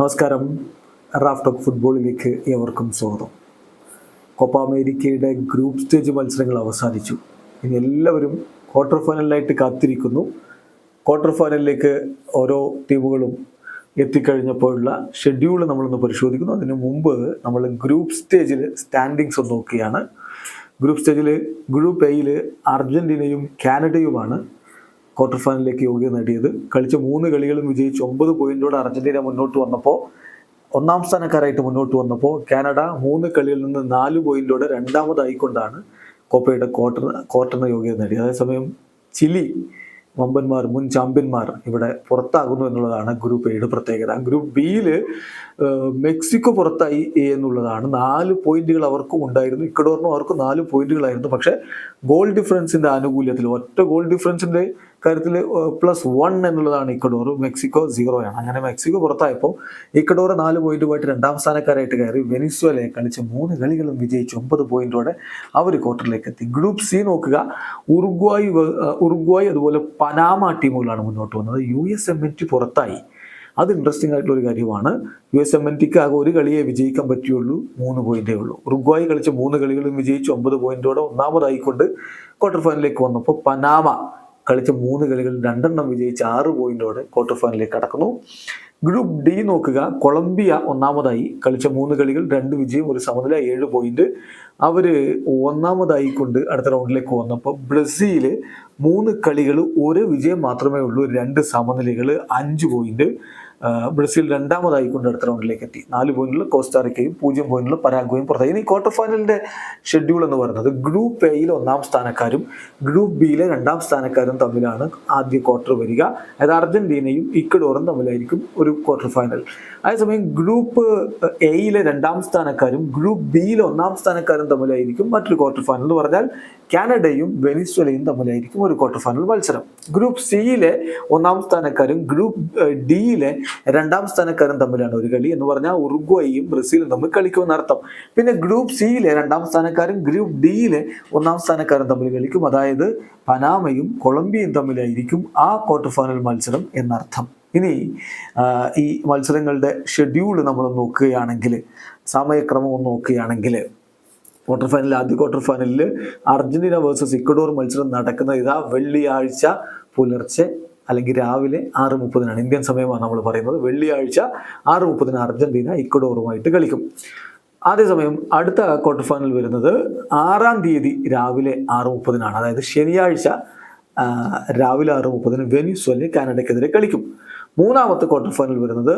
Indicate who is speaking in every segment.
Speaker 1: നമസ്കാരം. Raf talk ഫുട്ബോളിലേക്ക് ഏവർക്കും സ്വാഗതം. കോപ്പ അമേരിക്കയുടെ ഗ്രൂപ്പ് സ്റ്റേജ് മത്സരങ്ങൾ അവസാനിച്ചു. ഇനി എല്ലാവരും ക്വാർട്ടർ ഫൈനലിലായിട്ട് കാത്തിരിക്കുന്നു. ക്വാർട്ടർ ഫൈനലിലേക്ക് ഓരോ ടീമുകളും എത്തിക്കഴിഞ്ഞപ്പോഴുള്ള ഷെഡ്യൂൾ നമ്മളൊന്ന് പരിശോധിക്കുന്നു. അതിനു മുമ്പ് നമ്മൾ ഗ്രൂപ്പ് സ്റ്റേജിൽ സ്റ്റാൻഡിങ്സ് ഒന്ന് നോക്കുകയാണ്. ഗ്രൂപ്പ് സ്റ്റേജിൽ ഗ്രൂപ്പ് എയിൽ അർജന്റീനയും കാനഡയുമാണ്. ക്വാർട്ടർ ഫൈനലിലേക്ക് യോഗ്യത നേടിയത്. കളിച്ച മൂന്ന് കളികളും വിജയിച്ച് ഒമ്പത് പോയിന്റോടെ അർജന്റീന മുന്നോട്ട് വന്നപ്പോൾ ഒന്നാം സ്ഥാനക്കാരായിട്ട് മുന്നോട്ട് വന്നപ്പോൾ കാനഡ മൂന്ന് കളിയിൽ നിന്ന് നാല് പോയിന്റോടെ രണ്ടാമതായിക്കൊണ്ടാണ് കോപ്പയുടെ ക്വാർട്ടർ ക്വാർട്ടറിന് യോഗ്യത നേടിയത്. അതേസമയം ചിലി വമ്പന്മാർ മുൻ ചാമ്പ്യന്മാർ ഇവിടെ പുറത്താകുന്നു എന്നുള്ളതാണ് ഗ്രൂപ്പ് എയുടെ പ്രത്യേകത. ഗ്രൂപ്പ് ബിയിൽ മെക്സിക്കോ പുറത്തായി എന്നുള്ളതാണ്. നാല് പോയിന്റുകൾ അവർക്കും ഉണ്ടായിരുന്നു. ഇക്കഡോറിനും അവർക്കും നാല് പോയിന്റുകളായിരുന്നു പക്ഷേ ഗോൾ ഡിഫറൻസിന്റെ ആനുകൂല്യത്തിൽ ഒറ്റ ഗോൾ ഡിഫറൻസിന്റെ കാര്യത്തിൽ പ്ലസ് വൺ എന്നുള്ളതാണ് ഇക്കഡോർ മെക്സിക്കോ സീറോയാണ് അങ്ങനെ മെക്സിക്കോ പുറത്തായപ്പോൾ ഇക്കഡോർ നാല് പോയിന്റുമായിട്ട് രണ്ടാം സ്ഥാനക്കാരായിട്ട് കയറി വെനിസ്വലയെ കളിച്ച് മൂന്ന് കളികളും വിജയിച്ച്. ഒമ്പത് പോയിന്റോടെ അവർ ക്വാർട്ടറിലേക്ക് എത്തി. ഗ്രൂപ്പ് സി നോക്കുക. ഉറുഗ്വായ് ഉറുഗ്വായ് അതുപോലെ പനാമ ടീമുകളാണ് മുന്നോട്ട് വന്നത്. U S M N T പുറത്തായി. അത് ഇൻട്രസ്റ്റിംഗ് ആയിട്ടുള്ള ഒരു കാര്യമാണ്. യു എസ് എം എൻ ടിക്ക് ആകെ ഒരു കളിയെ വിജയിക്കാൻ പറ്റുള്ളൂ മൂന്ന് പോയിന്റേ ഉള്ളൂ. ഉറുഗ്വായി കളിച്ച് മൂന്ന് കളികളും വിജയിച്ച്. ഒമ്പത് പോയിന്റോടെ ഒന്നാമതായിക്കൊണ്ട് ക്വാർട്ടർ ഫൈനലിലേക്ക് വന്നപ്പോൾ പനാമ കളിച്ച മൂന്ന് കളികളിൽ രണ്ടെണ്ണം വിജയിച്ച് ആറ് പോയിന്റോടെ ക്വാർട്ടർ ഫൈനലിലേക്ക് കടക്കുന്നു. ഗ്രൂപ്പ് ഡി നോക്കുക. കൊളംബിയ ഒന്നാമതായി കളിച്ച മൂന്ന് കളികൾ രണ്ട് വിജയം ഒരു സമനില ഏഴ് പോയിന്റ്. അവർ ഒന്നാമതായി കൊണ്ട് അടുത്ത റൗണ്ടിലേക്ക് വന്നപ്പോൾ ബ്രസീൽ മൂന്ന് കളികൾ ഒരു വിജയം മാത്രമേ ഉള്ളൂ രണ്ട് സമനിലകൾ അഞ്ച് പോയിന്റ്. ബ്രസീൽ രണ്ടാമതായി അടുത്ത റൗണ്ടിലേക്ക് എത്തി. നാല് പോയിന്റിൽ കോസ്റ്റാറിക്കയും പൂജ്യം പോയിന്റിൽ പരാഗ്വയും പുറത്തായി ഇനി ക്വാർട്ടർ ഫൈനലിന്റെ ഷെഡ്യൂൾ എന്ന് പറയുന്നത് ഗ്രൂപ്പ് എയിൽ ഒന്നാം സ്ഥാനക്കാരും ഗ്രൂപ്പ് ബിയിലെ രണ്ടാം സ്ഥാനക്കാരും തമ്മിലാണ് ആദ്യ ക്വാർട്ടർ വരിക. അതായത് അർജന്റീനയും ഇക്വഡോറും തമ്മിലായിരിക്കും ഒരു ക്വാർട്ടർ ഫൈനൽ അതേസമയം ഗ്രൂപ്പ് എയിലെ രണ്ടാം സ്ഥാനക്കാരും ഗ്രൂപ്പ് ബിയിലെ ഒന്നാം സ്ഥാനക്കാരും തമ്മിലായിരിക്കും മറ്റൊരു ക്വാർട്ടർ ഫൈനൽ എന്ന് പറഞ്ഞാൽ കാനഡയും വെനിസ്വലയും തമ്മിലായിരിക്കും ഒരു ക്വാർട്ടർ ഫൈനൽ മത്സരം. ഗ്രൂപ്പ് സിയിലെ ഒന്നാം സ്ഥാനക്കാരും ഗ്രൂപ്പ് ഡിയിലെ രണ്ടാം സ്ഥാനക്കാരും തമ്മിലാണ് ഒരു കളി എന്ന് പറഞ്ഞാൽ ഉറുഗ്വയും ബ്രസീലും തമ്മിൽ കളിക്കുമെന്ന് അർത്ഥം. പിന്നെ ഗ്രൂപ്പ് സിയിലെ രണ്ടാം സ്ഥാനക്കാരും ഗ്രൂപ്പ് ഡിയിലെ ഒന്നാം സ്ഥാനക്കാരും തമ്മിൽ കളിക്കും. അതായത് പനാമയും കൊളംബിയയും തമ്മിലായിരിക്കും ആ ക്വാർട്ടർ ഫൈനൽ മത്സരം എന്നർത്ഥം. ഇനി ഈ മത്സരങ്ങളുടെ ഷെഡ്യൂൾ നമ്മൾ നോക്കുകയാണെങ്കിൽ സമയക്രമം ഒന്ന് നോക്കുകയാണെങ്കിൽ ക്വാർട്ടർ ഫൈനലിൽ ആദ്യ ക്വാർട്ടർ ഫൈനലിൽ അർജന്റീന വേഴ്സസ് ഇക്വഡോർ മത്സരം നടക്കുന്നത് ഇതാ വെള്ളിയാഴ്ച പുലർച്ചെ അല്ലെങ്കിൽ രാവിലെ ആറ് മുപ്പതിനാണ്. ഇന്ത്യൻ സമയമാണ് നമ്മൾ പറയുന്നത്. വെള്ളിയാഴ്ച ആറ് മുപ്പതിന് അർജന്റീന ഇക്വഡോറുമായിട്ട് കളിക്കും. അതേസമയം അടുത്ത ക്വാർട്ടർ ഫൈനൽ വരുന്നത് ആറാം തീയതി രാവിലെ ആറ് മുപ്പതിനാണ്. അതായത് ശനിയാഴ്ച രാവിലെ ആറ് മുപ്പതിന് വെനിസ്വൽ കാനഡയ്ക്കെതിരെ കളിക്കും. മൂന്നാമത്തെ ക്വാർട്ടർ ഫൈനൽ വരുന്നത്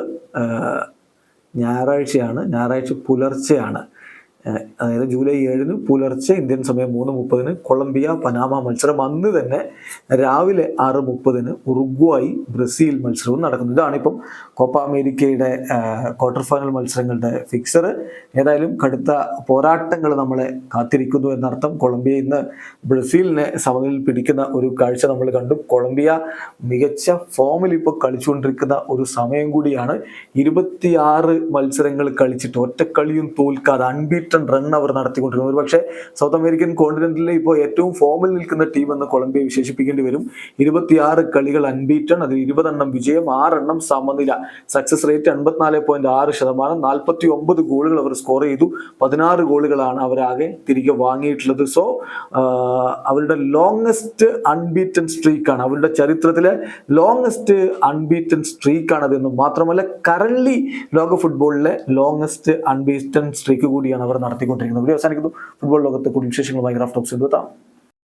Speaker 1: ഞായറാഴ്ചയാണ്. ഞായറാഴ്ച പുലർച്ചെയാണ്. അതായത് ജൂലൈ ഏഴിന് പുലർച്ചെ ഇന്ത്യൻ സമയം മൂന്ന് മുപ്പതിന് കൊളംബിയ പനാമ മത്സരം. അന്ന് തന്നെ രാവിലെ ആറ് മുപ്പതിന് ഉറുഗ്വായി ബ്രസീൽ മത്സരവും നടക്കുന്നു. ഇതാണ് ഇപ്പം കോപ്പ അമേരിക്കയുടെ ക്വാർട്ടർ ഫൈനൽ മത്സരങ്ങളുടെ ഫിക്സർ ഏതായാലും കടുത്ത പോരാട്ടങ്ങൾ നമ്മളെ കാത്തിരിക്കുന്നു എന്നർത്ഥം കൊളംബിയ ഇന്ന് ബ്രസീലിനെ സമനിൽ പിടിക്കുന്ന ഒരു കാഴ്ച നമ്മൾ കണ്ടു. കൊളംബിയ മികച്ച ഫോമിൽ ഇപ്പോൾ കളിച്ചുകൊണ്ടിരിക്കുന്ന ഒരു സമയം കൂടിയാണ്. ഇരുപത്തിയാറ് മത്സരങ്ങൾ കളിച്ചിട്ട് ഒറ്റക്കളിയും തോൽക്കാതെ തോൽക്കാതെ അൺബീറ്റൺ റൺ അവർ നടത്തിക്കൊണ്ടിരിക്കുന്നത് ഒരു പക്ഷേ സൗത്ത് അമേരിക്കൻ കോണ്ടിനെന്റിലെ ഇപ്പോൾ ഏറ്റവും ഫോമിൽ നിൽക്കുന്ന ടീം എന്ന് കൊളംബിയ വിശേഷിപ്പിക്കേണ്ടി വരും. ഇരുപത്തിയാറ് കളികൾ അൺബീറ്റൺ അതിൽ ഇരുപതെണ്ണം വിജയം ആറെണ്ണം സമനില. സക്സസ് റേറ്റ് അൻപത്തിനാല് പോയിന്റ് ആറ് ശതമാനം. നാൽപ്പത്തി ഒമ്പത് ഗോളുകൾ അവർ സ്കോർ ചെയ്തു. പതിനാറ് ഗോളുകളാണ് അവരാകെ തിരികെ വാങ്ങിയിട്ടുള്ളത്. സോ അവരുടെ ലോങ്സ്റ്റ് അൺബീറ്റൻ സ്ട്രീക്കാണ് അവരുടെ ചരിത്രത്തിലെ ലോങ്സ്റ്റ് അൺബീറ്റൺ സ്ട്രീക്കാണ് അതെന്നും മാത്രമല്ല കറൻലി ലോക ഫുട്ബോളിലെ ലോങ്സ്റ്റ് അൺബീറ്റൺ സ്ട്രീക്ക് കൂടിയാണ് അവർ നടത്തിക്കൊണ്ടിരിക്കുന്നത് വീഡിയോ അവസാനിക്കുന്നു. ഫുട്ബോൾ ലോകത്തെ കൂടുതൽ വിശേഷങ്ങളുമായി ഗ്രാഫ് ടോക്സ് എത്താം.